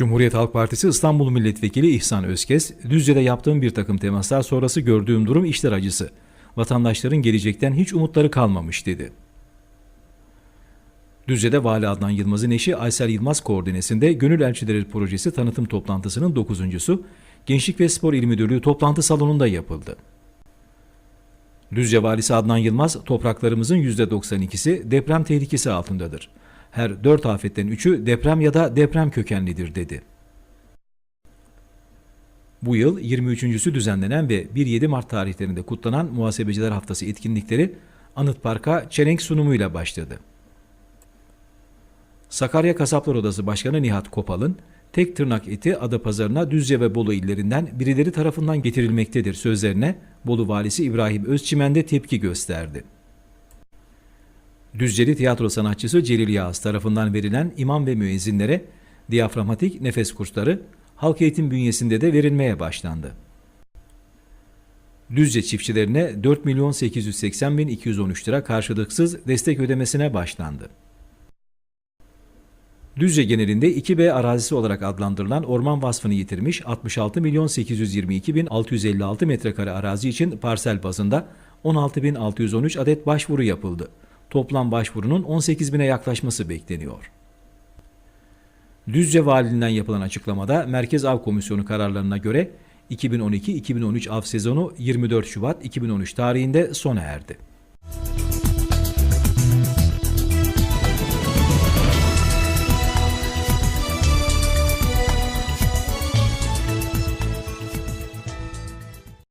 Cumhuriyet Halk Partisi İstanbul Milletvekili İhsan Özkes, Düzce'de yaptığım bir takım temaslar sonrası gördüğüm durum işler acısı. Vatandaşların gelecekten hiç umutları kalmamış dedi. Düzce'de Vali Adnan Yılmaz'ın eşi Aysel Yılmaz koordinesinde Gönül Elçileri Projesi tanıtım toplantısının dokuzuncusu Gençlik ve Spor İl Müdürlüğü toplantı salonunda yapıldı. Düzce Valisi Adnan Yılmaz, topraklarımızın %92'si deprem tehlikesi altındadır. Her dört afetten üçü deprem ya da deprem kökenlidir dedi. Bu yıl 23.sü düzenlenen ve 1-7 Mart tarihlerinde kutlanan Muhasebeciler Haftası etkinlikleri Anıt Park'a çelenk sunumuyla başladı. Sakarya Kasaplar Odası Başkanı Nihat Kopal'ın tek tırnak eti Adapazarı'na Düzce ve Bolu illerinden birileri tarafından getirilmektedir sözlerine Bolu Valisi İbrahim Özçimen de tepki gösterdi. Düzceli tiyatro sanatçısı Celil Yağız tarafından verilen imam ve müezzinlere diyaframatik nefes kursları halk eğitim bünyesinde de verilmeye başlandı. Düzce çiftçilerine 4 milyon 880 bin 213 lira karşılıksız destek ödemesine başlandı. Düzce genelinde 2B arazisi olarak adlandırılan orman vasfını yitirmiş 66 milyon 822 bin 656 metrekare arazi için parsel bazında 16 bin 613 adet başvuru yapıldı. Toplam başvurunun 18 bine yaklaşması bekleniyor. Düzce Valiliğinden yapılan açıklamada Merkez Av Komisyonu kararlarına göre 2012-2013 av sezonu 24 Şubat 2013 tarihinde sona erdi.